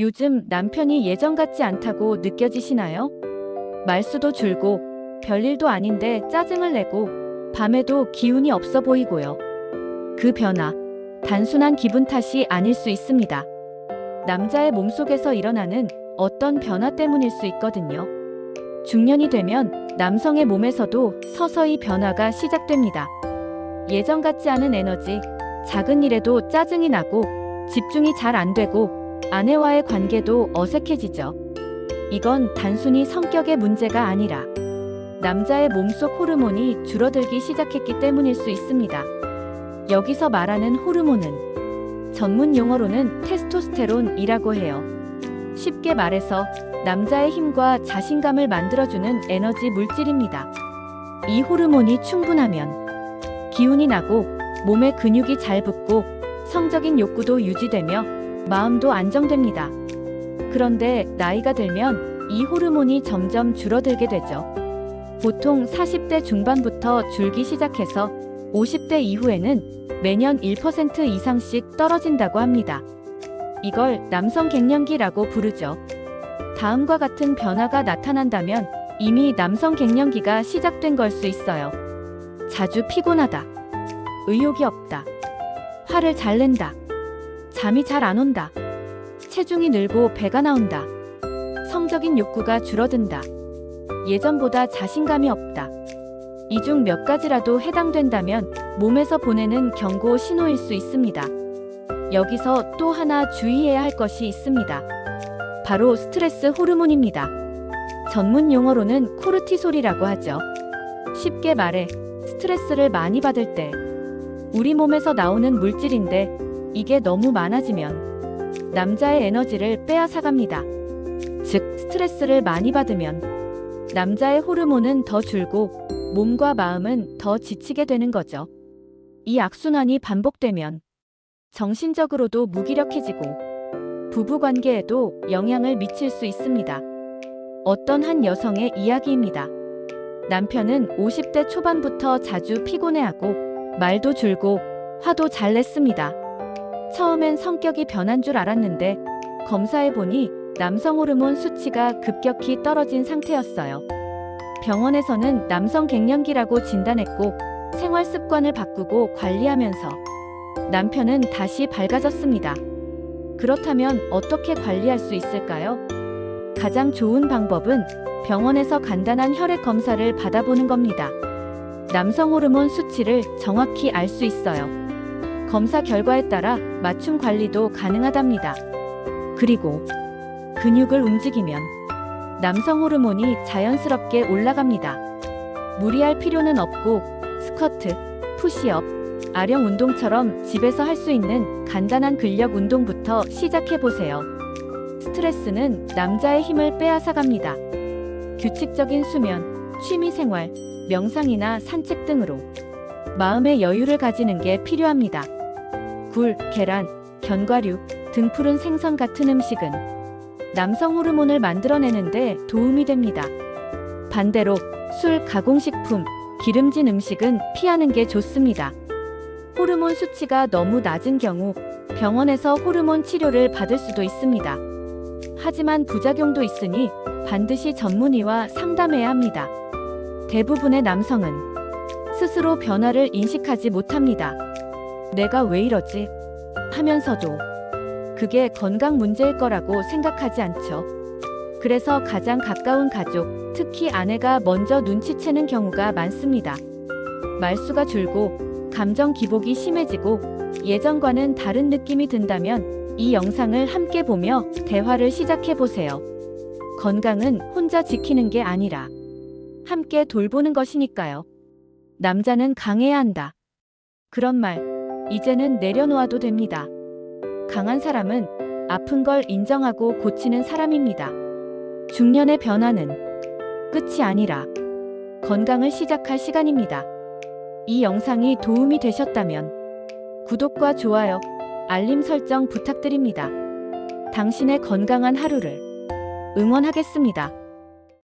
요즘 남편이 예전 같지 않다고 느껴지시나요? 말수도 줄고 별일도 아닌데 짜증을 내고 밤에도 기운이 없어 보이고요. 그 변화, 단순한 기분 탓이 아닐 수 있습니다. 남자의 몸속에서 일어나는 어떤 변화 때문일 수 있거든요. 중년이 되면 남성의 몸에서도 서서히 변화가 시작됩니다. 예전 같지 않은 에너지, 작은 일에도 짜증이 나고 집중이 잘 안 되고 아내와의 관계도 어색해지죠. 이건 단순히 성격의 문제가 아니라 남자의 몸속 호르몬이 줄어들기 시작했기 때문일 수 있습니다. 여기서 말하는 호르몬은 전문 용어로는 테스토스테론이라고 해요. 쉽게 말해서 남자의 힘과 자신감을 만들어주는 에너지 물질입니다. 이 호르몬이 충분하면 기운이 나고 몸에 근육이 잘 붙고 성적인 욕구도 유지되며 마음도 안정됩니다. 그런데 나이가 들면 이 호르몬이 점점 줄어들게 되죠. 보통 40대 중반부터 줄기 시작해서 50대 이후에는 매년 1% 이상씩 떨어진다고 합니다. 이걸 남성 갱년기라고 부르죠. 다음과 같은 변화가 나타난다면 이미 남성 갱년기가 시작된 걸 수 있어요. 자주 피곤하다. 의욕이 없다. 화를 잘 낸다. 잠이 잘 안 온다. 체중이 늘고 배가 나온다. 성적인 욕구가 줄어든다. 예전보다 자신감이 없다. 이 중 몇 가지라도 해당된다면 몸에서 보내는 경고 신호일 수 있습니다. 여기서 또 하나 주의해야 할 것이 있습니다. 바로 스트레스 호르몬입니다. 전문 용어로는 코르티솔이라고 하죠. 쉽게 말해 스트레스를 많이 받을 때 우리 몸에서 나오는 물질인데 이게 너무 많아지면 남자의 에너지를 빼앗아갑니다. 즉 스트레스를 많이 받으면 남자의 호르몬은 더 줄고 몸과 마음은 더 지치게 되는 거죠. 이 악순환이 반복되면 정신적으로도 무기력해지고 부부 관계에도 영향을 미칠 수 있습니다. 어떤 한 여성의 이야기입니다. 남편은 50대 초반부터 자주 피곤해하고 말도 줄고 화도 잘 냈습니다. 처음엔 성격이 변한 줄 알았는데 검사해보니 남성 호르몬 수치가 급격히 떨어진 상태였어요. 병원에서는 남성 갱년기라고 진단했고 생활 습관을 바꾸고 관리하면서 남편은 다시 밝아졌습니다. 그렇다면 어떻게 관리할 수 있을까요? 가장 좋은 방법은 병원에서 간단한 혈액 검사를 받아보는 겁니다. 남성 호르몬 수치를 정확히 알 수 있어요. 검사 결과에 따라 맞춤 관리도 가능하답니다. 그리고 근육을 움직이면 남성 호르몬이 자연스럽게 올라갑니다. 무리할 필요는 없고 스쿼트, 푸시업, 아령 운동처럼 집에서 할 수 있는 간단한 근력 운동부터 시작해 보세요. 스트레스는 남자의 힘을 빼앗아 갑니다. 규칙적인 수면, 취미 생활, 명상이나 산책 등으로 마음의 여유를 가지는 게 필요합니다. 굴, 계란, 견과류, 등 푸른 생선 같은 음식은 남성 호르몬을 만들어내는데 도움이 됩니다. 반대로 술, 가공식품, 기름진 음식은 피하는 게 좋습니다. 호르몬 수치가 너무 낮은 경우 병원에서 호르몬 치료를 받을 수도 있습니다. 하지만 부작용도 있으니 반드시 전문의와 상담해야 합니다. 대부분의 남성은 스스로 변화를 인식하지 못합니다. 내가 왜 이러지? 하면서도 그게 건강 문제일 거라고 생각하지 않죠. 그래서 가장 가까운 가족, 특히 아내가 먼저 눈치채는 경우가 많습니다. 말수가 줄고 감정 기복이 심해지고 예전과는 다른 느낌이 든다면 이 영상을 함께 보며 대화를 시작해 보세요. 건강은 혼자 지키는 게 아니라 함께 돌보는 것이니까요. 남자는 강해야 한다. 그런 말, 이제는 내려놓아도 됩니다. 강한 사람은 아픈 걸 인정하고 고치는 사람입니다. 중년의 변화는 끝이 아니라 건강을 시작할 시간입니다. 이 영상이 도움이 되셨다면 구독과 좋아요, 알림 설정 부탁드립니다. 당신의 건강한 하루를 응원하겠습니다.